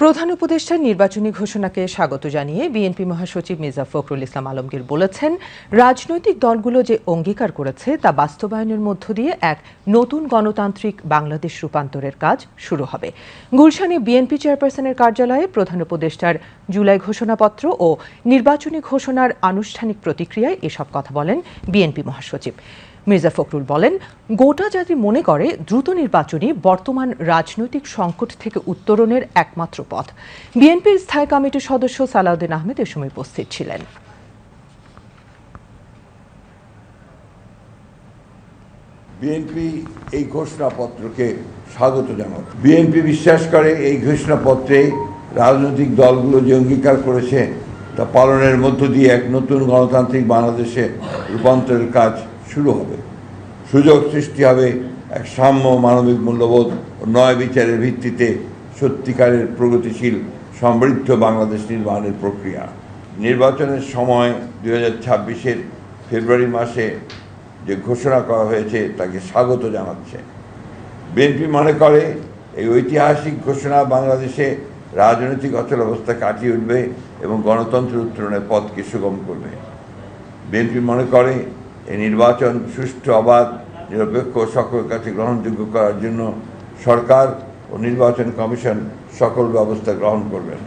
প্রধান উপদেষ্টার নির্বাচনী ঘোষণাকে স্বাগত জানিয়ে বিএনপি মহাসচিব মির্জা ফখরুল ইসলাম আলমগীর বলেছেন, রাজনৈতিক দলগুলো যে অঙ্গীকার করেছে তা বাস্তবায়নের মধ্য দিয়ে এক নতুন গণতান্ত্রিক বাংলাদেশ রূপান্তরের কাজ শুরু হবে। গুলশানে বিএনপি চেয়ারপারসনের কার্যালয়ে প্রধান উপদেষ্টার জুলাই ঘোষণাপত্র ও নির্বাচনী ঘোষণার আনুষ্ঠানিক প্রতিক্রিয়ায় এসব কথা বলেন বিএনপি মহাসচিব। মির্জা ফখরুল বলেন, গোটা জাতি মনে করে দ্রুত নির্বাচনই বর্তমান রাজনৈতিক সংকট থেকে উত্তরণের একমাত্র পথ। বিএনপির স্থায়ী কমিটির সদস্য সালাউদ্দিন আহমেদ এ সময় উপস্থিত ছিলেন। বিএনপি এই ঘোষণাপত্রকে স্বাগত জানায় বিএনপি বিশ্বাস করে এই ঘোষণাপত্রে রাজনৈতিক দলগুলো যে অঙ্গীকার করেছে, তা পালনের মধ্য দিয়ে এক নতুন গণতান্ত্রিক বাংলাদেশে রূপান্তরের কাজ শুরু হবে। সুযোগ সৃষ্টি হবে এক সাম্য মানবিক মূল্যবোধ নয় বিচারের ভিত্তিতে সত্যিকারের প্রগতিশীল, সমৃদ্ধ বাংলাদেশ নির্মাণের প্রক্রিয়া। নির্বাচনের সময় দুই হাজার ছাব্বিশের ফেব্রুয়ারি মাসে যে ঘোষণা করা হয়েছে, তাকে স্বাগত জানাচ্ছে। বিএনপি মনে করে এই ঐতিহাসিক ঘোষণা বাংলাদেশে রাজনৈতিক অচল অচলাবস্থা কাটিয়ে উঠবে এবং গণতন্ত্র উত্তরণের পথকে সুগম করবে। বিএনপি মনে করে এই নির্বাচন সুষ্ঠু, অবাধ, নিরপেক্ষ সকলের কাছে গ্রহণযোগ্য করার জন্য সরকার ও নির্বাচন কমিশন সকল ব্যবস্থা গ্রহণ করবেন।